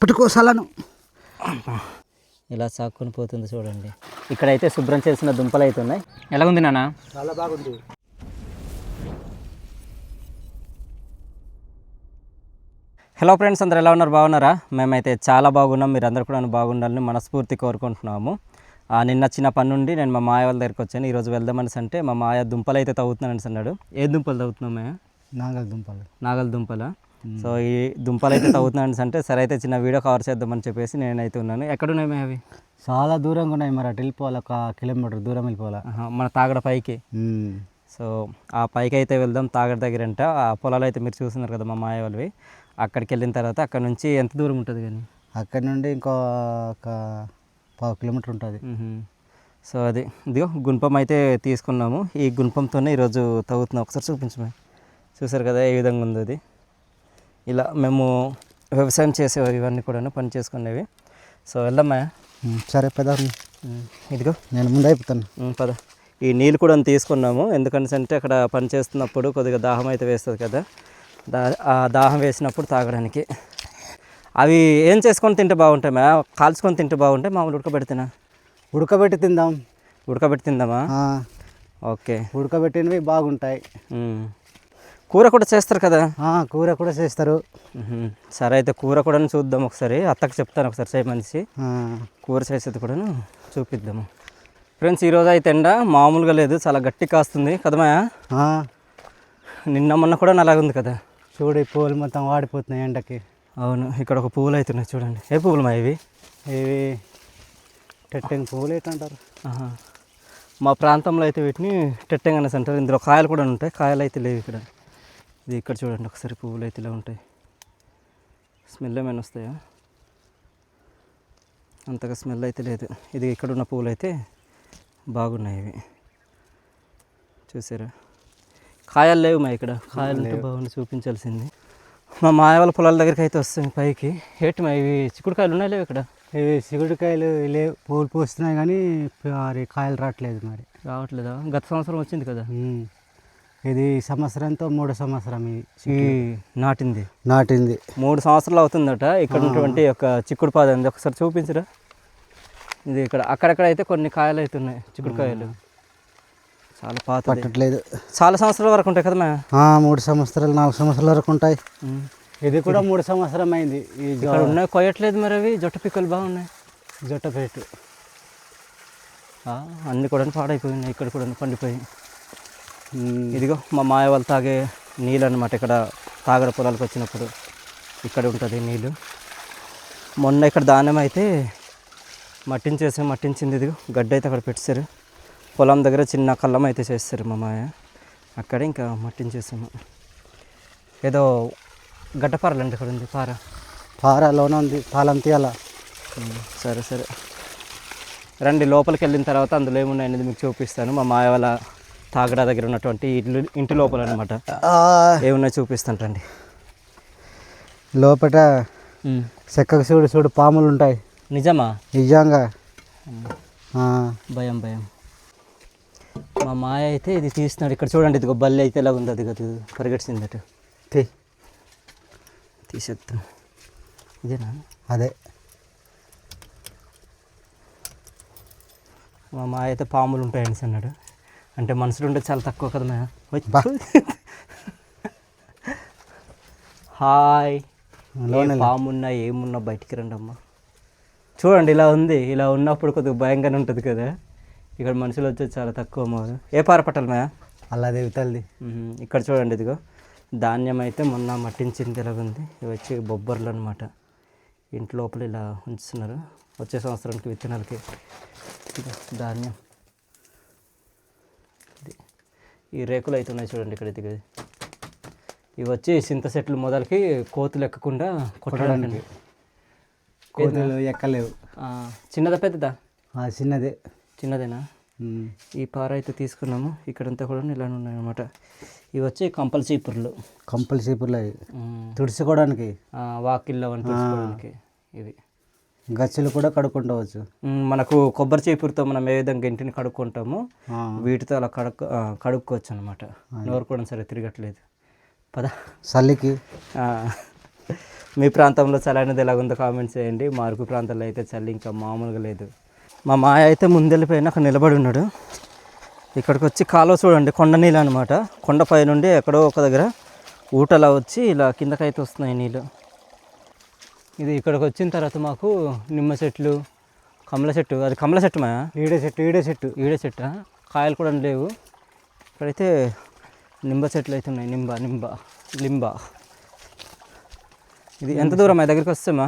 పుట్టుకోసాలను. ఇలా సాక్కుని పోతుంది చూడండి. ఇక్కడైతే శుభ్రం చేసిన దుంపలు అయితే ఉన్నాయి. ఎలా ఉంది నాన్న? చాలా బాగుంది. హలో ఫ్రెండ్స్ అందరు ఎలా ఉన్నారు? బాగున్నారా? మేమైతే చాలా బాగున్నాం. మీరు అందరు కూడా బాగుండాలని మనస్ఫూర్తి కోరుకుంటున్నాము. నిన్న చిన్న పని నుండి నేను మా మాయ వాళ్ళ దగ్గరికి వచ్చాను. ఈరోజు వెళ్దామనేసి అంటే మా మాయ దుంపలు అయితే తవ్వుతున్నాను అన్నాడు. ఏ దుంపలు తవ్వుతున్నాం మాయ? నాగల దుంపలు. నాగల దుంపల? సో ఈ దుంపలు అయితే తవ్వుతున్నాను అంటే సరే అయితే చిన్న వీడియో కవర్ చేద్దామని చెప్పేసి నేనైతే ఉన్నాను. ఎక్కడున్నాయి అవి? చాలా దూరంగా ఉన్నాయి మరి అటు వెళ్ళిపోవాలి ఒక కిలోమీటర్ దూరం వెళ్ళిపోవాలా. మన తాగడ పైకి. సో ఆ పైకి అయితే వెళ్దాం తాగడ దగ్గర అంట ఆ పొలాలు అయితే మీరు చూస్తున్నారు కదా మా మాయ వాళ్ళవి. అక్కడికి వెళ్ళిన తర్వాత అక్కడ నుంచి ఎంత దూరం ఉంటుంది కానీ? అక్కడి నుండి ఇంకో ఒక పావు కిలోమీటర్ ఉంటుంది. సో అది ఇదిగో గుణపం అయితే తీసుకున్నాము. ఈ గుణపంతోనే ఈరోజు తవ్వుతున్నాం. ఒకసారి చూపించమే చూసారు కదా ఏ విధంగా ఉందో అది ఇలా మేము వ్యవసాయం చేసేవి ఇవన్నీ కూడా పని చేసుకునేవి. సో వెళ్దామా? సరే పెద్ద ఇదిగో. నేను ముందు అయిపోతాను. పద. ఈ నీళ్ళు కూడా తీసుకున్నాము. ఎందుకంటే అంటే అక్కడ పని చేస్తున్నప్పుడు కొద్దిగా దాహం అయితే వేస్తుంది కదా. దా ఆ దాహం వేసినప్పుడు తాగడానికి. అవి ఏం చేసుకొని తింటే బాగుంటాయి మా కాల్చుకొని తింటే బాగుంటాయి? మామూలు ఉడకబెడితేనా? ఉడకబెట్టి తిందాం. ఉడకబెట్టి తిందామా? ఓకే. ఉడకబెట్టినవి బాగుంటాయి. కూర కూడా చేస్తారు కదా? కూర కూడా చేస్తారు. సరే అయితే కూర కూడా చూద్దాం ఒకసారి. అత్తకు చెప్తాను ఒకసారి చేయమనిసి కూర చేసేది కూడా చూపిద్దాము. ఫ్రెండ్స్ ఈరోజు అయితే ఎండ మామూలుగా లేదు చాలా గట్టి కాస్తుంది. కదమా నిన్న మొన్న కూడా అలాగే ఉంది కదా? చూడు ఈ పూలు మొత్తం వాడిపోతున్నాయి ఎండకి. అవును ఇక్కడ ఒక పువ్వులు అవుతున్నాయి చూడండి. ఏ పువ్వులు మా ఇవి? ఇవి టెట్టెంగ్ పువ్వులు ఏంటంటారు. మా ప్రాంతంలో అయితే వీటిని టెట్టెంగ్ అనేసి అంటారు. ఇందులో కాయలు కూడా ఉంటాయి. కాయలు అయితే లేవు ఇక్కడ. ఇది ఇక్కడ చూడండి ఒకసారి పువ్వులు అయితే ఇలా ఉంటాయి. స్మెల్ ఏమైనా వస్తాయా? అంతగా స్మెల్ అయితే లేదు. ఇది ఇక్కడ ఉన్న పువ్వులు అయితే బాగున్నాయి ఇవి. చూసారా? కాయలు లేవు మా ఇక్కడ. కాయలు ఉంటే బాగుంది చూపించాల్సింది. మా మాయ వాళ్ళ పొలాల దగ్గరికి అయితే వస్తాయి పైకి. ఏంటి మా ఇవి చిక్కుడుకాయలు ఉన్నాయి లేవు ఇక్కడ? ఇవి సిగుడికాయలు లేవు. పూలు పూస్తున్నాయి కానీ మరి కాయలు రావట్లేదు మరి. రావట్లేదా? గత సంవత్సరం వచ్చింది కదా. ఇది సంవత్సరంతో మూడో సంవత్సరం ఇది ఈ నాటింది. నాటింది. మూడు సంవత్సరాలు అవుతుందట. ఇక్కడ ఉన్నటువంటి ఒక చిక్కుడు పాద ఉంది. ఒకసారి చూపించరా? ఇది ఇక్కడ అక్కడక్కడ అయితే కొన్ని కాయలు అవుతున్నాయి చిక్కుడు కాయలు. చాలా పాత పట్టట్లేదు. చాలా సంవత్సరాల వరకు ఉంటాయి కదా మూడు సంవత్సరాలు నాలుగు సంవత్సరాల వరకు ఉంటాయి. ఇది కూడా మూడు సంవత్సరం అయింది. ఇక్కడ ఉన్నాయి కొయ్యట్లేదు మరి అవి. జొట్ట పిక్కలు బాగున్నాయి. జొట్టపేటు ఆ, అన్ని కూడా పాడైపోయినాయి. ఇక్కడ కూడా పండిపోయి. ఇదిగో మా మాయ వాళ్ళు తాగే నీళ్ళు అనమాట ఇక్కడ తాగడ పొలాలకు వచ్చినప్పుడు. ఇక్కడ ఉంటుంది నీళ్ళు. మొన్న ఇక్కడ ధాన్యం అయితే మట్టించేసి మట్టించింది ఇదిగో. గడ్డ అయితే అక్కడ పెట్టారు పొలం దగ్గర చిన్న కళ్ళం అయితే చేస్తారు మా మాయ. అక్కడ ఇంకా మట్టించేసాము ఏదో గడ్డపారలు అంటే ఇక్కడ ఉంది పార. పారలోనే ఉంది పాలం తీయాల సరే సరే. రండి లోపలికి వెళ్ళిన తర్వాత అందులో ఏమున్నాయి అనేది మీకు చూపిస్తాను. మా మాయ వాళ్ళ తాగడా దగ్గర ఉన్నటువంటి ఇల్లు ఇంటి లోపల అనమాట ఏమున్నాయి చూపిస్తాను రండి లోపల చెక్కకు చూడు చూడు పాములు ఉంటాయి. నిజమా? నిజంగా. భయం భయం. మా మాయ అయితే ఇది తీస్తున్నాడు. ఇక్కడ చూడండి ఇదిగో బల్లి అయితే ఎలా ఉంది అది కదా పరిగెట్టిందట తీ. తీసేద్దాం. ఇదేనా? అదే. మా మాయ అయితే పాములు ఉంటాయి అనేసి అన్నాడు అంటే మనుషులు ఉంటే చాలా తక్కువ కదా మా. హాయ్. పామున్నా ఏమున్నా బయటికి రండి అమ్మా చూడండి ఇలా ఉంది. ఇలా ఉన్నప్పుడు కొద్దిగా భయంగానే ఉంటుంది కదా. ఇక్కడ మనుషులు వచ్చేది చాలా తక్కువ అమ్మా. ఏ పార పట్టాలి మా అల్లాదేవి తల్లి. మ్మ్. ఇక్కడ చూడండి ఇదిగో. ధాన్యం అయితే మొన్న మట్టించింది ఎలాగుంది ఇవి వచ్చి బొబ్బర్లు అనమాట ఇంటి లోపల ఇలా ఉంచుతున్నారు. వచ్చే సంవత్సరానికి విత్తనాలకి. ధాన్యం ఇది. ఈ రేకులు అయితే ఉన్నాయి చూడండి ఇక్కడ ఇదిగో ఇవి వచ్చి సింత సెట్లు మొదలకి కోతులు ఎక్కకుండా కొట్టడానికి. కోతులు ఎక్కలేవు. చిన్నదా పెద్దదా? ఆ, చిన్నదే. చిన్నదేనా. ఈ పార అయితే తీసుకున్నాము. ఇక్కడంతా కూడా ఇలా ఉన్నాయి అనమాట ఇవి వచ్చి కంపల్ చీపుర్లు. కంపల్ చీపుర్లు అవి. తుడుచుకోవడానికి. వాకిల్లో అని తెలుసుకోవడానికి ఇవి. గచ్చులు కూడా కడుక్కుంటవచ్చు మనకు కొబ్బరి చీపురుతో మనం ఏ విధంగా ఇంటిని కడుక్కుంటామో వీటితో అలా కడుక్కు ఆ, కడుక్కోవచ్చు అనమాట నోరు కూడా సరే తిరగట్లేదు. పద. చలికి? ఆ, మీ ప్రాంతంలో చలి అనేది ఎలాగుందో కామెంట్స్ చేయండి. మా అరకు ప్రాంతంలో అయితే చలి ఇంకా మామూలుగా లేదు. మా మాయ అయితే ముందెళ్ళిపోయిన అక్కడ నిలబడి ఉన్నాడు. ఇక్కడికి వచ్చి కాలువ చూడండి కొండ నీళ్ళు అనమాట కొండపై నుండి ఎక్కడో ఒక దగ్గర ఊటలా వచ్చి ఇలా కిందకైతే వస్తున్నాయి నీళ్ళు. ఇది ఇక్కడికి వచ్చిన తర్వాత మాకు నిమ్మ చెట్లు కమల చెట్టు అది కమల చెట్టు మా. ఈడే చెట్టు ఈడే చెట్టు. ఈడే చెట్టు. కాయలు కూడా లేవు. ఇక్కడైతే నింబ చెట్లు అయితే ఉన్నాయి. నింబ నింబ లింబ. ఇది ఎంత దూరం? మా దగ్గరికి వస్తామా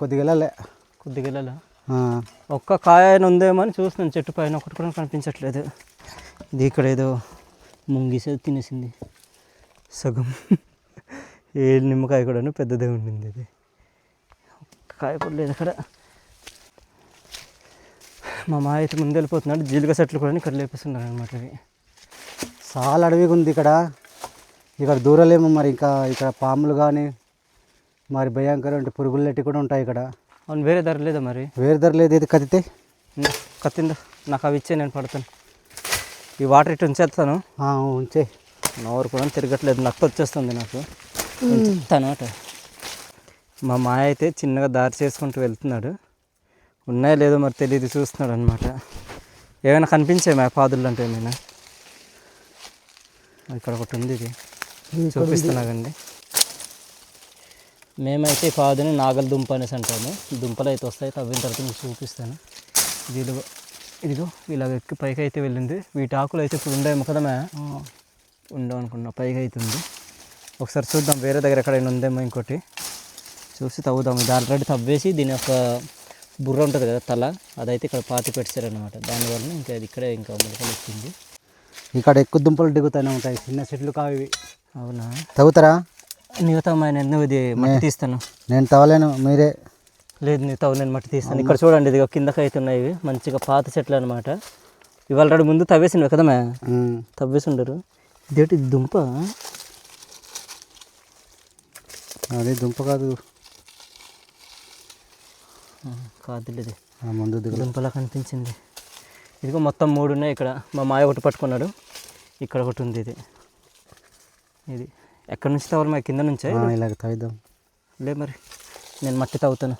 కొద్దిగా వెళ్ళాలి. కొద్దిగా వెళ్ళాలా? ఒక్క కాయ ఉందేమో అని చూస్తున్నాను. చెట్టు పైన ఒకటి కూడా కనిపించట్లేదు. ఇది ఇక్కడ ఏదో ముంగిసే తినేసింది. సగం. ఏ నిమ్మకాయ కూడాను పెద్దదే ఉండింది ఇది కాయ కూడా లేదు అక్కడ. మా మాయ అయితే ముందు వెళ్ళిపోతున్నాడు జీలుగ చెట్లు కూడా ఇక్కడ లేపిస్తున్నారు అనమాట ఇవి చాలా అడవిగా ఉంది ఇక్కడ. ఇక్కడ దూరలేమో మరి ఇంకా ఇక్కడ పాములు కానీ మరి భయంకరమైన పురుగులు లెట్టి కూడా ఉంటాయి ఇక్కడ. అవును వేరే ధర లేదా మరి? వేరే ధర లేదు ఇది కదితే ఉం, కత్తిందా? నాకు అవి ఇచ్చే నేను పడతాను. ఈ వాటర్ ఇటు ఉంచేస్తాను. ఉంచే నోరు కూడా తిరగట్లేదు నత్త వచ్చేస్తుంది నాకు. అనమాట మా మాయ అయితే చిన్నగా దారి చేసుకుంటూ వెళ్తున్నాడు. ఉన్నాయో లేదో మరి తెలియదు చూస్తున్నాడు అనమాట ఏమైనా కనిపించాయి మా పాదులు అంటే ఏమైనా? ఇక్కడ ఒకటి ఉంది ఇది. చూపిస్తున్నాగండి మేమైతే పాదుని నాగల దుంప అనేసి అంటాము. దుంపలు అయితే వస్తాయి తవ్విన తర్వాత మీకు చూపిస్తాను. ఇది ఇదిగో ఇదిగో ఇలాగ ఎక్కి పైకి అయితే వెళ్ళింది. వీటి ఆకులు అయితే ఇప్పుడు ఉండేమో కదా మ్యా ఉండవు అనుకున్నా పైగా అవుతుంది ఒకసారి చూద్దాం వేరే దగ్గర ఎక్కడైనా ఉందేమో ఇంకోటి. చూసి తవ్వుదాం. ఇది ఆల్రెడీ తవ్వేసి దీని యొక్క బుర్ర ఉంటుంది కదా తల. అదైతే ఇక్కడ పాతి పెట్టారనమాట దానివల్ల ఇంకా అది ఇక్కడే ఇంకా మొలకలు వచ్చింది ఇక్కడ ఎక్కువ దుంపలు దిగుతూనే ఉంటాయి. చిన్న చెట్లు కావు అవునా? తవ్వుతారా? నీవు తవ్వమైన ఎందుకు ఇది మట్టి తీస్తాను. నేను తవ్వలేను మీరే. లేదు నీ తవ్వు నేను మట్టి తీస్తాను. ఇక్కడ చూడండి ఇది కిందకి అయితే ఉన్నాయి ఇవి. మంచిగా పాత చెట్లు అనమాట ఇవాళ రెండు ముందు తవ్వేసినవి కదా ఉమ్. తవ్వేసి ఉండరు. ఇదేంటి దుంప? అది దుంప కాదు. కాదు ఇది. ఆ, ముందు దుంపలా కనిపించింది. ఇదిగో మొత్తం మూడు ఉన్నాయి ఇక్కడ. మా మాయ ఒకటి పట్టుకున్నాడు. ఇక్కడ ఒకటి ఉంది ఇది. ఇది. ఎక్కడి నుంచి తవ్వాలి మా కింద నుంచే ఇలాగ తవ్విద్దాం లే మరి నేను మట్టి తవ్వుతాను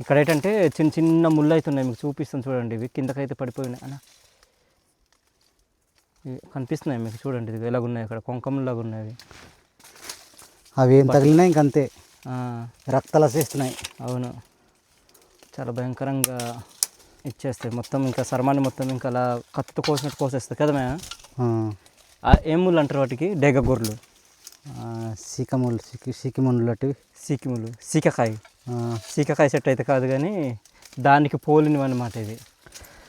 ఇక్కడ ఏంటంటే చిన్న చిన్న ముళ్ళు అవుతున్నాయి మీకు చూపిస్తాను చూడండి ఇవి. కిందకైతే పడిపోయినాయి. అన్న ఇవి కనిపిస్తున్నాయి మీకు చూడండి ఇది ఎలాగున్నాయి ఇక్కడ కొంకములాగా ఉన్నాయి అవి ఏం తగిలినా ఇంకంతే. ఆ, రక్తాలు చేస్తున్నాయి అవును. చాలా భయంకరంగా ఇచ్చేస్తాయి. మొత్తం ఇంకా సర్మాన్ని మొత్తం ఇంకా అలా కత్తితో కోసినట్టు కోసేస్తాయి కదా మే ఆ. ఏం ముళ్ళు అంటారు వాటికి? డేగ గొర్రెలు. సీకములు సీకి సీకిములు లాంటివి. సీకిములు సీకకాయ. సీకకాయ చెట్టు అయితే కాదు కానీ దానికి పోలినవి అనమాట ఇది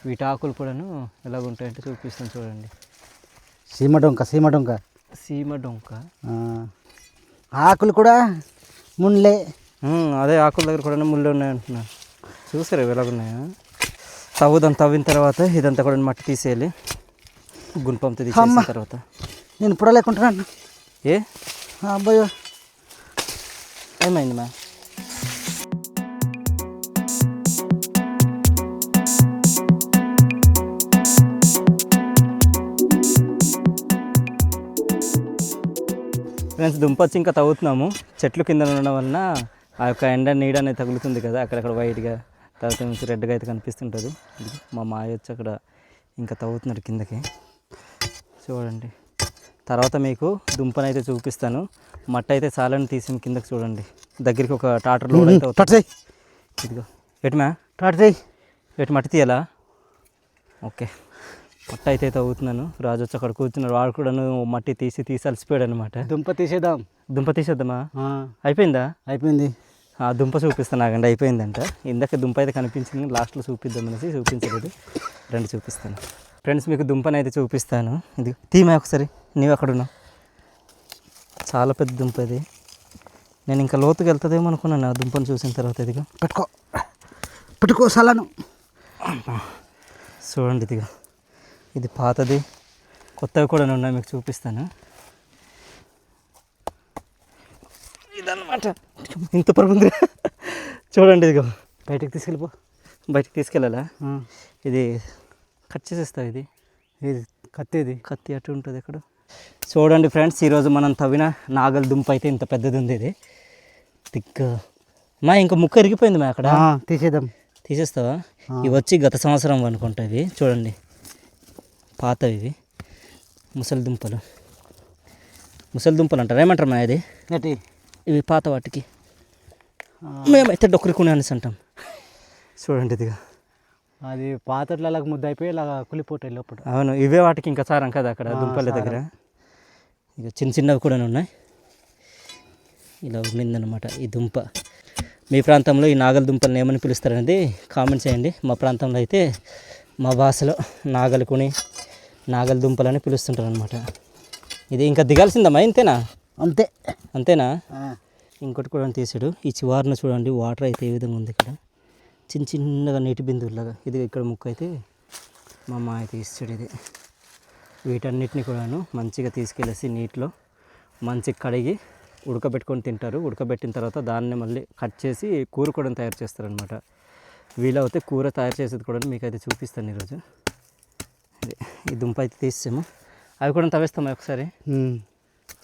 వీటి ఆకులు కూడాను ఎలాగుంటాయంటే చూపిస్తాను చూడండి. సీమ డొంక సీమ డొంక. సీమ డొంక. ఆకులు కూడా ఉమ్, అదే ఆకుల దగ్గర కూడా ముళ్ళు ఉన్నాయి అంటున్నా. చూసారు ఇవి ఎలాగున్నాయా? తవ్వుదాం తవ్విన తర్వాత ఇదంతా కూడా మట్టి తీసేయాలి. గుణపంతో తీసేసిన తర్వాత. నేను ఇప్పుడు లేకుంటున్నాను ఏ అబ్బాయో ఏమైంది మా? ఫ్రెండ్స్ దుంపచ్చి ఇంకా తవ్వుతున్నాము. చెట్లు కింద ఉండడం వలన ఆ యొక్క ఎండ నీడ అనేది తగులుతుంది కదా అక్కడక్కడ వైట్గా తర్వాత నుంచి రెడ్గా అయితే కనిపిస్తుంటుంది. మా మాయ వచ్చి అక్కడ ఇంకా తవ్వుతున్నాడు కిందకి. చూడండి. తర్వాత మీకు దుంపనైతే చూపిస్తాను. మట్టి అయితే చాలని తీసి కిందకి చూడండి. దగ్గరికి ఒక టాటర్ లోడ్ అయితే అవుతుంది. ఇదిగో. ఎటుమా? టట్ చేయి. ఎటు మట్టి తీయాలా? ఓకే. మట్టి అయితే తవ్వుతున్నాను రాజు వచ్చి అక్కడ కూర్చున్నాడు. వాడు కూడాను మట్టి తీసి తీసి అలసిపోయాడు అనమాట దుంప తీసేద్దాం. దుంప తీసేద్దామా? అయిపోయిందా? అయిపోయింది. ఆ దుంప చూపిస్తాను నాకండి. అయిపోయిందంట. ఇందాక దుంప అయితే కనిపించింది. లాస్ట్లో చూపిద్దాం అనేసి చూపించలేదు. రెండు చూపిస్తాను. ఫ్రెండ్స్ మీకు దుంపని అయితే చూపిస్తాను. ఇది తీమా ఒకసారి. నీవు అక్కడ ఉన్నావు. చాలా పెద్ద దుంప ఇది. నేను ఇంకా లోతుకి వెళ్తుందేమో అనుకున్నాను ఆ దుంపను చూసిన తర్వాత ఇదిగో. పెట్టుకో. పెట్టుకో సలాను. చూడండి ఇదిగో. ఇది పాతది. కొత్తవి కూడా ఉన్నాయి మీకు చూపిస్తాను. ఇదన్నమాట. ఇంత పరుగుంది చూడండి ఇదిగో. బయటికి తీసుకెళ్ళిపో. బయటికి తీసుకెళ్ళాలా? ఇది కట్ చేసేస్తావు ఇది? ఇది కత్తేది కత్తి అటు ఉంటుంది ఎక్కడ. చూడండి ఫ్రెండ్స్ ఈరోజు మనం తవ్విన నాగల దుంప అయితే ఇంత పెద్దది ఉంది ఇది. తిక్క మా ఇంకా ముక్క ఇరిగిపోయింది మా అక్కడ. తీసేద్దాం. తీసేస్తావా? ఇవి వచ్చి గత సంవత్సరం అనుకుంటా ఇవి. చూడండి. పాతవి ఇవి ముసలి దుంపలు. ముసలి దుంపలు అంటారు. ఏమంటారు మా ఇది ఇవి పాత వాటికి. మేమైతే డొక్కరికునే అనేసి అంటాం. చూడండి ఇదిగా. అది పాతట్లకి ముద్ద అయిపోయి ఇలా కులిపోతాయి లోపల. అవును ఇవే వాటికి ఇంకా సారం కదా అక్కడ దుంపల దగ్గర. ఇక చిన్న చిన్నవి కూడా ఉన్నాయి. ఇలా ఉండిందనమాట ఈ దుంప. మీ ప్రాంతంలో ఈ నాగల దుంపలను ఏమని పిలుస్తారనేది కామెంట్ చేయండి. మా ప్రాంతంలో అయితే మా భాషలో నాగలికుని నాగల దుంపలని పిలుస్తుంటారు అనమాట ఇది ఇంకా దిగాల్సిందమ్మా ఇంతేనా? అంతే. అంతేనా? ఇంకోటి కూడా తీసాడు. ఈ చివారిన చూడండి వాటర్ అయితే ఏ విధంగా ఉంది ఇక్కడ. చిన్న చిన్నగా నీటి బిందువులాగా. ఇది ఇక్కడ ముక్క అయితే మా అమ్మ అయితే ఇస్తాడు ఇది. వీటన్నిటిని కూడాను మంచిగా తీసుకెళ్ళేసి నీటిలో మంచిగా కడిగి ఉడకబెట్టుకొని తింటారు. ఉడకబెట్టిన తర్వాత దాన్ని మళ్ళీ కట్ చేసి కూర కూడా తయారు చేస్తారనమాట వీలవుతే కూర తయారు చేసేది కూడా మీకు అయితే చూపిస్తాను ఈరోజు. ఇది ఈ దుంప అయితే తీసాము అవి కూడా తవ్వేస్తామా ఒకసారి.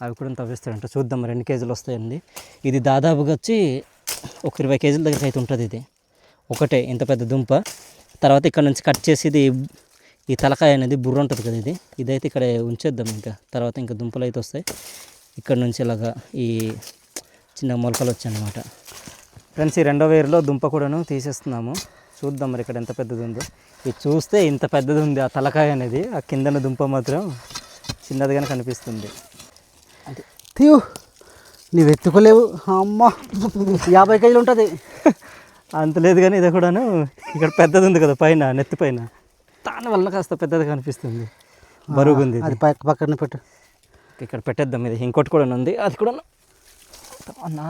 అవి కూడా తవ్విస్తాడంట చూద్దాం ఎన్ని కేజీలు వస్తాయండి. ఇది దాదాపుగా వచ్చి ఒక ఇరవై కేజీల దగ్గర అయితే ఉంటుంది ఇది. ఒకటే ఇంత పెద్ద దుంప. తర్వాత ఇక్కడ నుంచి కట్ చేసి ఇది ఈ తలకాయ అనేది బుర్ర ఉంటుంది కదా ఇది. ఇదైతే ఇక్కడ ఉంచేద్దాం ఇంకా. తర్వాత ఇంకా దుంపలు అయితే వస్తాయి. ఇక్కడ నుంచి ఇలాగా ఈ చిన్న మొలకలు వచ్చాయన్నమాట. ఫ్రెండ్స్ ఈ రెండో వేరులో దుంప కూడాను తీసేస్తున్నాము. చూద్దాం మరి ఇక్కడ ఎంత పెద్దది ఉందో ఇది చూస్తే ఇంత పెద్దది ఉంది ఆ తలకాయ అనేది ఆ కిందన దుంప మాత్రం చిన్నదిగానే కనిపిస్తుంది. తీయు నీవు ఎత్తుకోలేవు. అమ్మా యాభై కేజీలు ఉంటుంది. అంత లేదు కానీ ఇది కూడాను ఇక్కడ పెద్దది ఉంది కదా పైన నెత్తి పైన. దాని వల్ల కాస్త పెద్దది కనిపిస్తుంది. ఇది. అది పక్క పక్కన పెట్టు. ఇక్కడ పెట్టేద్దాం ఇది. ఇంకోటి కూడా ఉంది. అది కూడా అన్నా.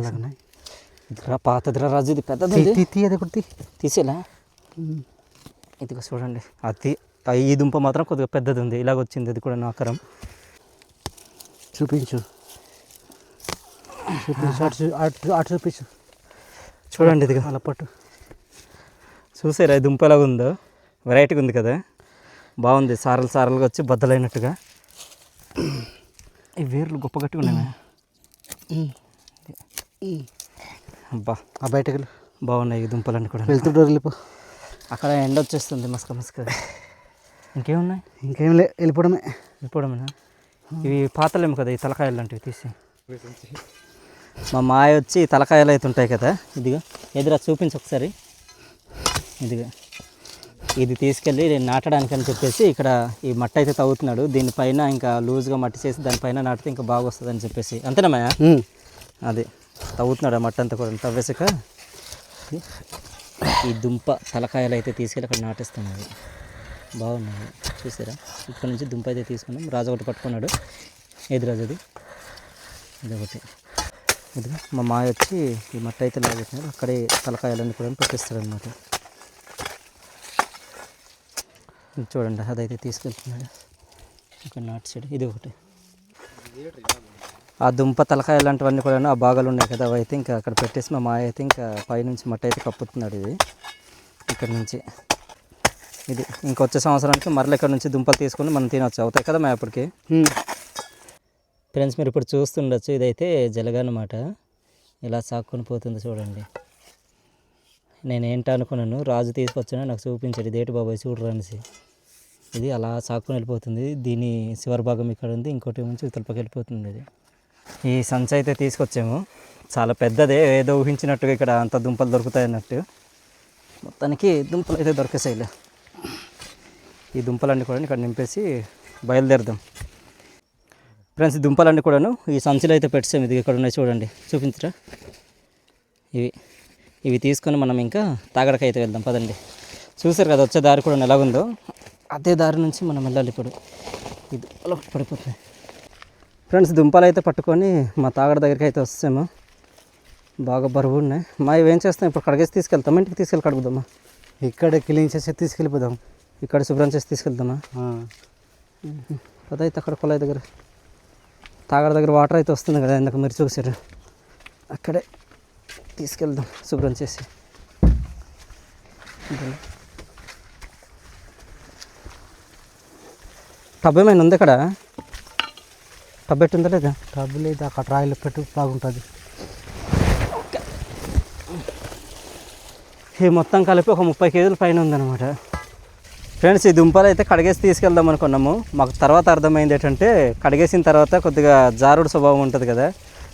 అలాగనే ఇదిరా పాతదిరా రాజు ఇది పెద్దది తీ అది ఒకటి. తీసేలా? ఇదిగో చూడండి. అది ఈ దుంప మాత్రం కొద్దిగా పెద్దది ఉంది. ఇలాగ వచ్చింది ఇది కూడా నాకరం చూపించు. చూపించు అటు అటు అటు చూపించు. చూడండి ఇదిగో. అలా పట్టు. చూసారా ఈ దుంప ఎలాగ ఉందో? వెరైటీగా ఉంది కదా? బాగుంది. సారలు సారలుగా వచ్చి బద్దలైనట్టుగా. ఈ వేర్లు గొప్ప గట్టిగా ఉన్నాయి. అబ్బా. ఆ బయటకు వెళ్ళు. బాగున్నాయి దుంపలన్నీ కూడా. వెళ్తుంటారు వెళ్ళిపో. అక్కడ ఎండ వచ్చేస్తుంది మస్క మస్క. ఇంకేమున్నాయి? ఇంకేం లే వెళ్ళిపోవడమే. ఇప్పుడేమైనా ఇవి పాతలేము కదా ఈ తలకాయలు లాంటివి తీసి. మా మాయ వచ్చి తలకాయలు అయితే ఉంటాయి కదా ఇదిగా. ఎదురా చూపించు ఒకసారి. ఇదిగా. ఇది తీసుకెళ్ళి నేను నాటడానికి అని చెప్పేసి ఇక్కడ ఈ మట్టి అయితే తవ్వుతున్నాడు. దీనిపైన ఇంకా లూజ్గా మట్టి చేసి దానిపైన నాటితే ఇంకా బాగా వస్తుంది అని చెప్పేసి. అంతేనా మాయా. అది. తవ్వుతున్నాడు ఆ మట్టి అంతా కూడా తవ్వేసాక ఈ దుంప తలకాయలు అయితే తీసుకెళ్ళి అక్కడ నాటిస్తాం బాగున్నాయి. చూసారా? ఇక్కడ నుంచి దుంప అయితే తీసుకున్నాం. రాజు ఒకటి పట్టుకున్నాడు. ఏది రాజు అది? ఇది ఒకటి. ఇది మా మాయ వచ్చి ఈ మట్టి అయితే లాగేసినాడు. అక్కడే తలకాయలన్నీ కూడా పట్టిస్తాడు అనమాట చూడండి అదైతే తీసుకెళ్తున్నాడు. ఇక్కడ నాటి సైడ్ ఇది ఒకటి. ఆ దుంప తలకాయ లాంటివన్నీ కూడా ఆ భాగాలు ఉన్నాయి కదా అవి అయితే ఇంకా అక్కడ పెట్టేసి మా మాయ అయితే ఇంకా పైనుంచి మట్టి అయితే కప్పుతున్నాడు ఇది. ఇక్కడ నుంచి ఇది. ఇంకొచ్చే సంవత్సరానికి మరల ఇక్కడ నుంచి దుంపలు తీసుకొని మనం తినొచ్చు. అవుతాయి కదా మా అప్పటికి. ఫ్రెండ్స్ మీరు ఇప్పుడు చూస్తుండొచ్చు. ఇదైతే జలగన్నమాట ఇలా సాక్కొని పోతుంది చూడండి. నేను ఏంటి అనుకున్నాను రాజు తీసుకొచ్చాను నాకు చూపించాడు. ఇదేటి బాబాయ్ చూడరు అనేసి. ఇది అలా సాక్కొని వెళ్ళిపోతుంది. దీని శివరి భాగం ఇక్కడ ఉంది. ఇంకోటి నుంచి ఇతలపకి వెళ్ళిపోతుంది ఇది. ఈ సంచి అయితే తీసుకొచ్చాము. చాలా పెద్దదే ఏదో ఊహించినట్టుగా ఇక్కడ అంత దుంపలు దొరుకుతాయి అన్నట్టు. మొత్తానికి దుంపలు అయితే దొరికేసాయిలే ఈ దుంపలన్నీ కూడా ఇక్కడ నింపేసి బయలుదేరదాం. ఫ్రెండ్స్ దుంపలన్నీ కూడాను ఈ సంచిలో అయితే పెట్టాము ఇది ఇక్కడ ఉన్నాయి చూడండి. చూపించరా? ఇవి. ఇవి తీసుకొని మనం ఇంకా తాగడకి అయితే వెళ్దాం. పదండి. చూసారు కదా వచ్చే దారి కూడా ఎలాగుందో. అదే దారి నుంచి మనం వెళ్ళాలి ఇప్పుడు. ఇది అలా పడిపోతుంది. ఫ్రెండ్స్ దుంపలు అయితే పట్టుకొని మా తాగడ దగ్గరికి అయితే వస్తాము. బాగా బరువు ఉన్నాయి. మా ఇవి ఏం చేస్తాం? ఇప్పుడు కడిగేసి తీసుకెళ్తాం ఇంటికి తీసుకెళ్ళి కడుగుదామా? ఇక్కడ క్లీన్ చేసి తీసుకెళ్ళిపోదాం. ఇక్కడ శుభ్రం చేసి తీసుకెళ్దామా? ఆ. అదైతే అక్కడ కొలాయి దగ్గర. తాగడ దగ్గర వాటర్ అయితే వస్తుంది కదా ఇందాక మీరు చూసారు అక్కడే తీసుకెళ్దాం శుభ్రం చేసి. టబ్ ఏమైనా ఉంది ఇక్కడ? టబ్ ఎట్టుందా లేదా? టబ్బు లేదు అక్కడ రాయిలు పెట్టు బాగుంటుంది. ఈ మొత్తం కలిపి ఒక ముప్పై కేజీల పైన ఉందన్నమాట. ఫ్రెండ్స్ ఈ దుంపలు అయితే కడిగేసి తీసుకెళ్దాం అనుకున్నాము. మాకు తర్వాత అర్థమైంది ఏంటంటే కడిగేసిన తర్వాత కొద్దిగా జారుడు స్వభావం ఉంటుంది కదా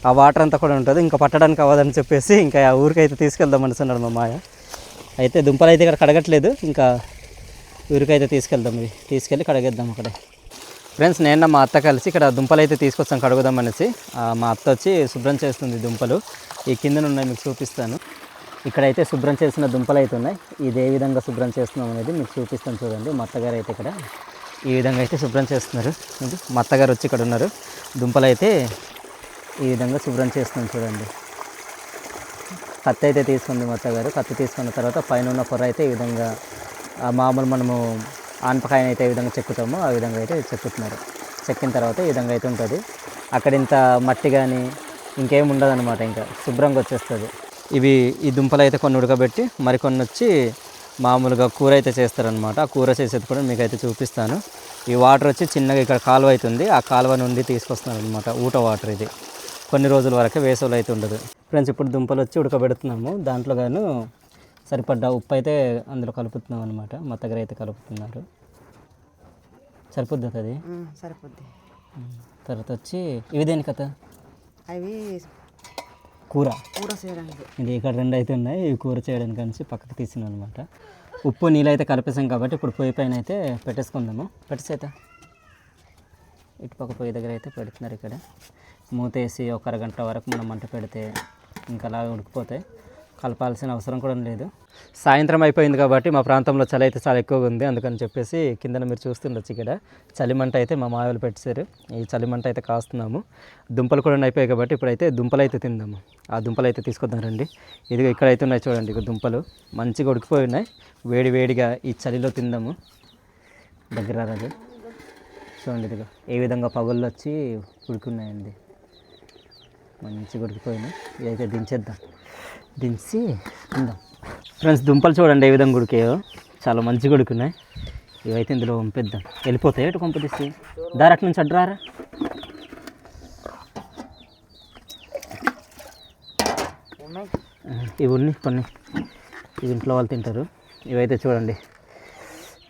ఆ వాటర్ అంతా కూడా ఉంటుంది. ఇంకా పట్టడానికి అవ్వదని చెప్పేసి ఇంకా ఆ ఊరికి అయితే తీసుకెళ్దాం అనుకున్నాడు మా మాయ. అయితే దుంపలు అయితే ఇక్కడ కడగట్లేదు. ఇంకా ఊరికైతే తీసుకెళ్దాం ఇవి తీసుకెళ్ళి కడిగేద్దాం అక్కడ. ఫ్రెండ్స్ నేను మా అత్త కలిసి ఇక్కడ దుంపలు అయితే తీసుకొచ్చాం కడుగుదాం అనేసి మా అత్త వచ్చి శుభ్రం చేస్తుంది దుంపలు. ఈ కిందన ఉన్నాయి మీకు చూపిస్తాను. ఇక్కడైతే శుభ్రం చేసిన దుంపలు అయితే ఉన్నాయి. ఇది ఏ విధంగా శుభ్రం చేస్తున్నాం అనేది మీకు చూపిస్తాను చూడండి. మా అత్తగారు అయితే ఇక్కడ ఈ విధంగా అయితే శుభ్రం చేస్తున్నారు. మా అత్తగారు వచ్చి ఇక్కడ ఉన్నారు. దుంపలు అయితే ఈ విధంగా శుభ్రం చేస్తున్నాం చూడండి. కత్తి అయితే తీసుకుంది మా అత్తగారు కత్తి తీసుకున్న తర్వాత పైన ఉన్న పొర అయితే ఈ విధంగా మామూలు మనము ఆనపకాయని అయితే ఈ విధంగా చెక్కుతామో ఆ విధంగా అయితే చెక్కుతున్నారు. చెక్కిన తర్వాత ఈ విధంగా అయితే ఉంటుంది. అక్కడ ఇంత మట్టి కానీ ఇంకేం ఉండదు అనమాట ఇంకా. శుభ్రంగా వచ్చేస్తుంది. ఇవి ఈ దుంపలు అయితే కొన్ని ఉడకబెట్టి మరికొన్ని వచ్చి మామూలుగా కూర అయితే చేస్తారనమాట ఆ కూర చేసేది కూడా మీకు అయితే చూపిస్తాను. ఈ వాటర్ వచ్చి చిన్నగా ఇక్కడ కాలువ అవుతుంది ఆ కాలువ నుండి తీసుకొస్తున్నారు అనమాట ఊట వాటర్ ఇది. కొన్ని రోజుల వరకే వేసవిలో అయితే ఉండదు. ఫ్రెండ్స్ ఇప్పుడు దుంపలు వచ్చి ఉడకబెడుతున్నాము. దాంట్లో గాను సరిపడ్డ ఉప్పు అయితే అందులో కలుపుతున్నాం అనమాట మా దగ్గర అయితే కలుపుతున్నారు. సరిపోద్ది అది సరిపోద్ది. తర్వాత వచ్చి ఇవి దేని కథ అవి కూర. కూర చేయడానికి. ఇది ఇక్కడ రెండు అయితే ఉన్నాయి. ఇవి కూర చేయడానికి అనేసి పక్కకు తీసినాం అనమాట ఉప్పు నీళ్ళు అయితే కలిపేసాం కాబట్టి ఇప్పుడు పొయ్యి పైన అయితే పెట్టేసుకుందాము. పెట్టేసైతే ఇటు పక్క పొయ్యి దగ్గర అయితే పెడుతున్నారు ఇక్కడ. మూతేసి ఒక అరగంట వరకు మనం మంట పెడితే ఇంకా అలా ఉడికిపోతాయి. కలపాల్సిన అవసరం కూడా లేదు. సాయంత్రం అయిపోయింది కాబట్టి మా ప్రాంతంలో చలి అయితే చాలా ఎక్కువగా ఉంది. అందుకని చెప్పేసి కిందన మీరు చూస్తుండొచ్చు ఇక్కడ. చలిమంట అయితే మా మాయలు పెట్టారు ఈ చలిమంట అయితే కాస్తున్నాము. దుంపలు కూడా అయిపోయాయి కాబట్టి ఇప్పుడైతే దుంపలు అయితే తిందాము. ఆ దుంపలు అయితే తీసుకొద్దాం రండి. ఇదిగో ఇక్కడ అయితే ఉన్నాయి చూడండి ఇక దుంపలు. మంచిగా ఉడికిపోయి ఉన్నాయి. వేడి వేడిగా ఈ చలిలో తిందాము. దగ్గర రాదు చూడండి ఇదిగో ఏ విధంగా పగుళ్ళు వచ్చి ఉడుకున్నాయండి మంచిగా ఉడికిపోయినాయి. ఇదైతే దించేద్దాం. దించి తిందాం ఫ్రెండ్స్ దుంపలు చూడండి ఏ విధంగా ఉడికాయో. చాలా మంచిగా ఉడుకున్నాయి ఇవైతే ఇందులో పంపిద్దాం. వెళ్ళిపోతాయి ఎటు పంపిస్తే దారి అటు నుంచి అడ్రారా ఇవి ఉన్నాయి కొన్ని. ఇవి ఇంట్లో వాళ్ళు తింటారు. ఇవైతే చూడండి.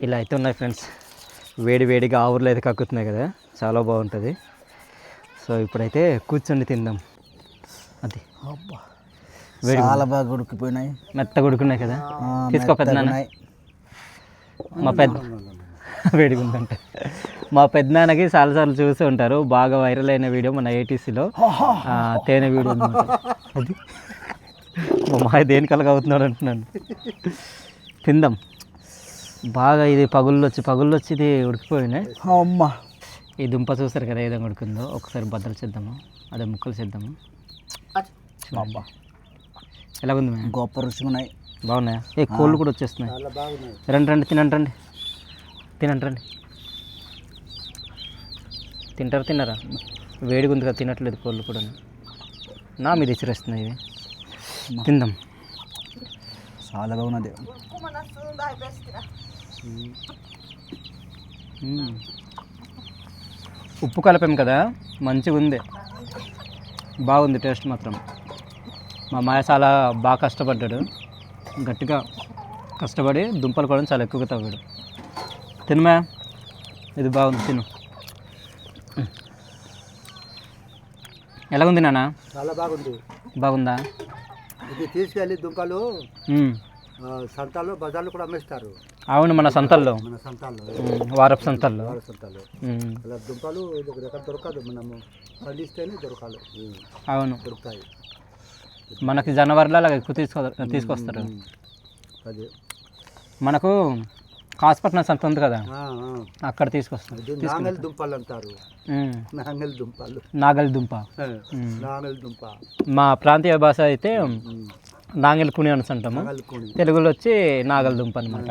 ఇలా అయితే ఉన్నాయి ఫ్రెండ్స్. వేడి వేడిగా ఆవుర్లు అయితే కక్కుతున్నాయి కదా. చాలా బాగుంటుంది. సో ఇప్పుడైతే కూర్చొని తిందాం. అది. అబ్బా. చాలా బాగా ఉడికిపోయినాయి. మెత్తగా ఉడుకున్నాయి కదా? తీసుకో పెద్ద. మా పెద్ద వేడిగా ఉందంటే. మా పెద్దనాన్నకి చాలాసార్లు చూసి ఉంటారు. బాగా వైరల్ అయిన వీడియో మన ఏటీసీలో తేనె వీడియో అది. మా మాయ దేనికలగా అవుతున్నాడు అంటున్నాను తిందాం. బాగా ఇది పగుళ్ళు వచ్చి పగుళ్ళు వచ్చి ఇది ఉడికిపోయినాయి. అమ్మా. ఈ దుంప చూస్తారు కదా ఏ విధంగా ఉడికిందో? ఒకసారి బద్దలు చేద్దాము. అదే ముక్కలు చేద్దాము. అబ్బా. ఎలా ఉంది మ్యామ్ గొప్ప రుచిగా ఉన్నాయి బాగున్నాయా? ఏ కోళ్ళు కూడా వచ్చేస్తున్నాయి. రండి రండి తినండి రండి. తినండి రండి. తింటారా తిన్నారా? వేడిగా ఉంది కదా తినట్లేదు కోళ్ళు కూడా. నా మీద ఇసిరేస్తున్నాయి ఇవి. తిందాం. చాలా బాగున్నది. ఉప్పు కలిపాం కదా? మంచిగా ఉంది బాగుంది టేస్ట్ మాత్రం. మా మాయ చాలా బాగా కష్టపడ్డాడు. గట్టిగా కష్టపడి దుంపలు కూడా చాలా ఎక్కువగా తవ్వాడు తినమా ఇది బాగుంది తిను. మ్మ్. ఎలాగుంది నాన్న? చాలా బాగుంది. బాగుందా? ఇది తీసుకెళ్ళి దుంపలు మ్మ్. సంతాలు బజార్లు కూడా అమ్మేస్తారు. అవును మన సంతల్లో. మన సంతాల్లో. వారపు సంతల్లో. సంతాలు మ్మ్. అలా దుంపలు ఎక్కడ దొరకదు మనము. పండిస్తేనే దొరకాలి. అవును. దొరుకుతాయి. మనకి జనవరిలో అలా ఎక్కువ తీసుకో తీసుకొస్తారు. అది. మనకు కాసుపట్నం సంత ఉంది కదా. అక్కడ తీసుకొస్తాం ఇది నాంగల్ దుంపలు అంటారు. మ్మ్. నాంగల్ దుంపలు. నాగలి దుంప. మ్మ్. నాంగల్ దుంప. మా ప్రాంతీయ భాష అయితే నాగలి కుని అని అంటాము తెలుగులో వచ్చి నాగలి దుంప అనమాట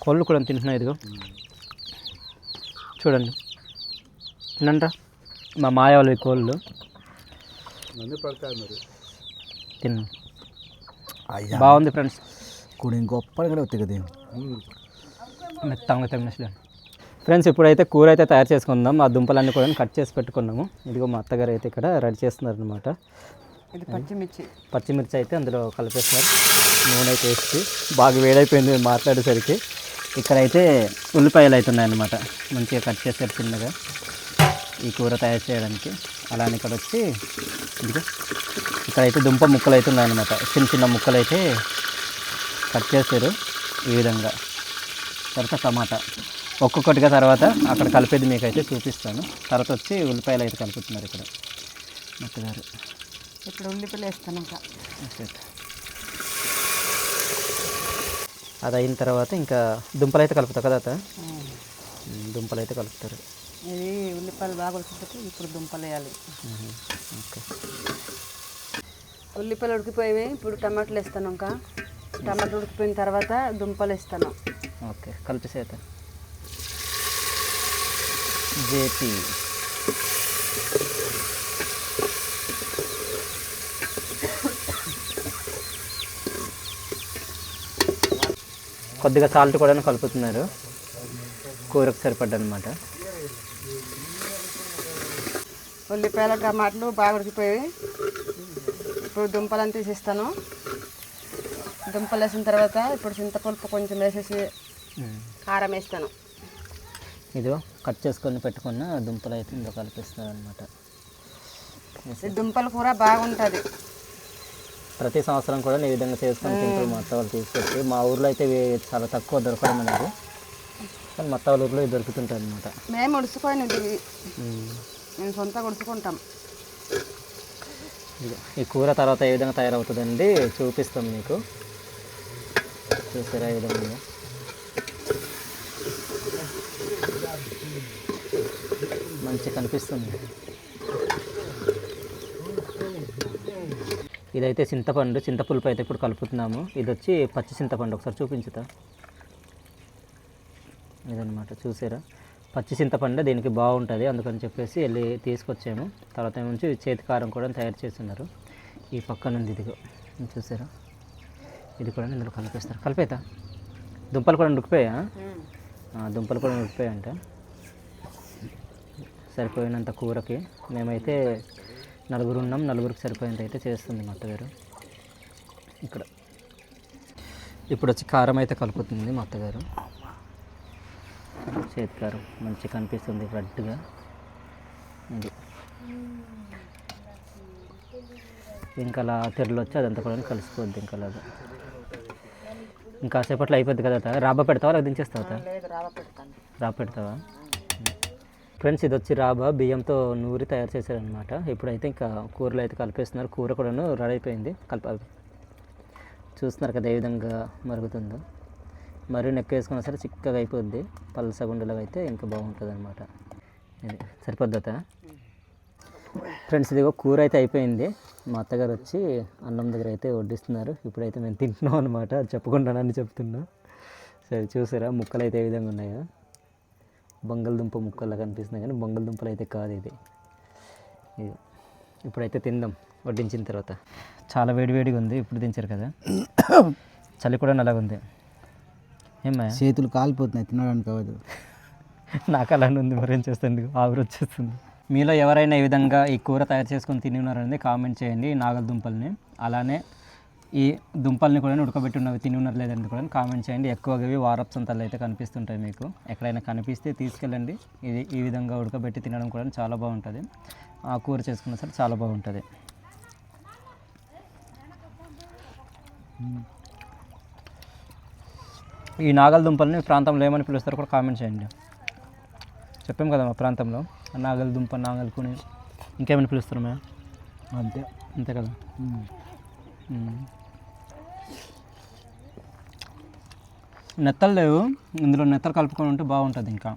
కోళ్ళు కూడా తింటున్నాయి ఇదిగో. చూడండి. తినండ్రా మా మాయ వాళ్ళవి కోళ్ళు. అన్నీ పడతాయి మరి. తిను. అయ్యా. బాగుంది ఫ్రెండ్స్. కూని గొప్పగా కూడా కదా మెత్తంగా ఫ్రెండ్స్ ఇప్పుడైతే కూర అయితే తయారు చేసుకుందాం. ఆ దుంపలన్నీ కూడా కట్ చేసి పెట్టుకున్నాము. ఇదిగో మా అత్తగారు అయితే ఇక్కడ రెడీ చేస్తున్నారు అనమాట ఇది పచ్చిమిర్చి. పచ్చిమిర్చి అయితే అందులో కలిపేస్తున్నారు. నూనె అయితే వేసి బాగా వేడైపోయింది మాట్లాడేసరికి. ఇక్కడైతే ఉల్లిపాయలు అవుతున్నాయి అన్నమాట మంచిగా కట్ చేశారు చిన్నగా. ఈ కూర తయారు చేయడానికి. అలానే ఇక్కడ వచ్చి ఇదిగో. ఇక్కడైతే దుంప ముక్కలు అవుతున్నాయి అన్నమాట చిన్న చిన్న ముక్కలు అయితే కట్ చేశారు ఈ విధంగా. తర్వాత టమాటా. ఒక్కొక్కటిగా తర్వాత అక్కడ కలిపేది మీకు అయితే చూపిస్తాను. తర్వాత వచ్చి ఉల్లిపాయలు అయితే కలుపుతున్నారు ఇక్కడ. మొత్తగారు ఇప్పుడు ఉల్లిపాయలు వేస్తాను ఇంకా. అది అయిన తర్వాత ఇంకా దుంపలు అయితే కలుపుతారు కదా దుంపలు అయితే కలుపుతారు. ఇది ఉల్లిపాయలు బాగా ఉడికిపోతే ఇప్పుడు దుంపలు వేయాలి ఓకే ఉల్లిపాయలు ఉడికిపోయి ఇప్పుడు టమాటాలు వేస్తాను ఇంకా. టమాటాలు ఉడికిపోయిన తర్వాత దుంపలు వేస్తాను. ఓకే కలిపిసేత జేపీ. కొద్దిగా సాల్ట్ కూడా కలుపుతున్నారు. కూరకు సరిపడ్డ అనమాట ఉల్లిపాయలు టమాటాలు బాగా ఉడికిపోయి ఇప్పుడు దుంపలను తీసేస్తాను. దుంపలు వేసిన తర్వాత ఇప్పుడు చింతపలుపు కొంచెం వేసేసి కారం వేస్తాను. ఇదిగో కట్ చేసుకొని పెట్టుకున్న దుంపలు అయితే ఇందులో కలిపిస్తారు అనమాట దుంపల కూర బాగుంటుంది. ప్రతి సంవత్సరం కూడా ఈ విధంగా చేసుకొని తింటారు మా అత్త వాళ్ళు తీసుకొచ్చి. మా ఊర్లో అయితే చాలా తక్కువ దొరకడం అనేది. కానీ మా ఊర్లో ఇవి దొరుకుతుంటాయి అనమాట మేము. ఇవి. మేము సొంతంగా ఉడుచుకుంటాం ఈ కూర తర్వాత ఏ విధంగా తయారవుతుందండి? చూపిస్తాం మీకు. చూసారా ఈ విధంగా? మంచి కనిపిస్తుంది. ఇదైతే చింతపండు చింతపులుపు అయితే ఇప్పుడు కలుపుతున్నాము. ఇది వచ్చి పచ్చి చింతపండు ఒకసారి చూపించుతా. ఇదన్నమాట చూసారా? పచ్చి చింతపండు దీనికి బాగుంటుంది అందుకని చెప్పేసి వెళ్ళి తీసుకొచ్చాము. తర్వాత నుంచి చేతి కారం కూడా తయారు చేస్తున్నారు. ఈ పక్కన ఉంది ఇదిగో. ఇది చూసారా? ఇది కూడా ఇందులో కలిపేస్తారు. కలిపేతా దుంపలు కూడా ఉడికిపోయా దుంపలు కూడా ఉడికిపోయాయంట. సరిపోయినంత కూరకి మేమైతే నలుగురు ఉన్నాం. నలుగురికి సరిపోయేంత అయితే చేస్తుంది మా అత్తగారు. ఇక్కడ. ఇప్పుడు వచ్చి కారం అయితే కలుపుతుంది మా అత్తగారు. చేతి కారం మంచిగా కనిపిస్తుంది రెడ్గా ఇది. ఇంకా అలా తెరలు వచ్చి అదంతా కూడా కలిసిపోద్ది ఇంకా అలాగా ఇంకా సేపట్లో అయిపోద్ది కదా. రాబా పెడతావా లేదా దించేస్తావా రాబా పెడతావా? ఫ్రెండ్స్ ఇది వచ్చి రాబా బియ్యంతో నూరి తయారు చేశారనమాట ఇప్పుడైతే ఇంకా కూరలో అయితే కలిపేస్తున్నారు. కూర కూడాను రెడీ అయిపోయింది. కలిప చూస్తున్నారు కదా ఏ విధంగా మరుగుతుందో. మరీ నెక్క వేసుకున్నా సరే చిక్కగా అయిపోద్ది. పల్సగుండలాగా అయితే ఇంకా బాగుంటుంది అనమాట ఇది సరిపోద్దత ఫ్రెండ్స్ ఇదిగో కూర అయితే అయిపోయింది. మా అత్తగారు వచ్చి అన్నం దగ్గర అయితే వడ్డిస్తున్నారు. ఇప్పుడైతే మేము తింటున్నాం అనమాట చెప్పుకుంటానని చెప్తున్నా. సరే చూసారా? ముక్కలు అయితే ఏ విధంగా ఉన్నాయో. బంగాళదుంప ముక్కల్లా కనిపిస్తున్నాయి కానీ బంగాళదుంపలు అయితే కాదు ఇది. ఇది ఇప్పుడైతే తిందాం. వడ్డించిన తర్వాత. చాలా వేడివేడిగా ఉంది. ఇప్పుడు దించారు కదా. చలి కూడా నల్లగా ఉంది. చేతులు కాలిపోతున్నాయి తినడానికి అవ్వదు. నాకు అలానే ఉంది మరేం చేస్తుంది ఆవిరి వచ్చేస్తుంది. మీలో ఎవరైనా ఈ విధంగా ఈ కూర తయారు చేసుకొని తిని ఉన్నారనేది కామెంట్ చేయండి ఈ నాగల దుంపల్ని. అలానే ఈ దుంపల్ని కూడా ఉడకబెట్టి ఉన్నవి తిని ఉన్నారు లేదని కూడా కామెంట్ చేయండి. ఎక్కువగా ఇవి వారపు సంతలు అయితే కనిపిస్తుంటాయి మీకు. ఎక్కడైనా కనిపిస్తే తీసుకెళ్ళండి. ఇది ఈ విధంగా ఉడకబెట్టి తినడం కూడా చాలా బాగుంటుంది. ఆ కూర చేసుకున్న సరే చాలా బాగుంటుంది. ఈ నాగల దుంపల్ని ఈ ప్రాంతంలో ఏమని పిలుస్తారో కూడా కామెంట్ చేయండి. చెప్పాం కదా మా ప్రాంతంలో. నాగల దుంప నాగల్కుని ఇంకేమైనా పిలుస్తారు మేము? అంతే. అంతే కదా. నెత్తలు లేవు. ఇందులో నెత్తలు కలుపుకొని ఉంటే బాగుంటుంది ఇంకా.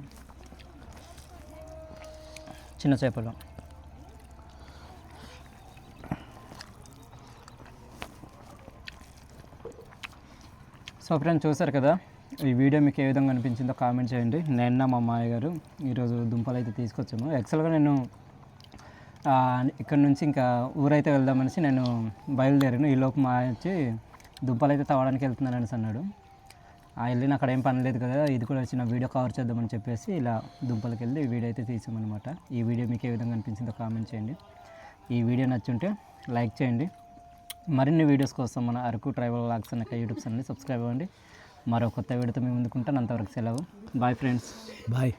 చిన్న చేపలు. సో ఫ్రెండ్స్ చూసారు కదా? ఈ వీడియో మీకు ఏ విధంగా అనిపించిందో కామెంట్ చేయండి. నేను మా అమ్మాయి గారు ఈరోజు దుంపలు అయితే తీసుకొచ్చాము యాక్చువల్గా నేను ఇక్కడ నుంచి ఇంకా ఊరైతే వెళ్దామనేసి నేను బయలుదేరాను. ఈ లోపు మా వచ్చి దుంపలు అయితే తవ్వడానికి వెళ్తున్నాను అన్నాడు. ఆ వెళ్ళిన అక్కడ ఏం పని లేదు కదా ఇది కూడా వచ్చిన వీడియో కవర్ చేద్దామని చెప్పేసి ఇలా దుంపలకి వెళ్ళి వీడియో అయితే తీసామన్నమాట. ఈ వీడియో మీకు ఏ విధంగా అనిపించిందో కామెంట్ చేయండి. ఈ వీడియో నచ్చుంటే లైక్ చేయండి. మరిన్ని వీడియోస్ కోసం మన అరకు ట్రైబల్ లాగ్స్ అనే యూట్యూబ్ ఛానల్ని సబ్స్క్రైబ్ అవ్వండి. మరో కొత్త వీడితో మేము ముందుకుంటాను అంతవరకు సెలవు. Bye friends bye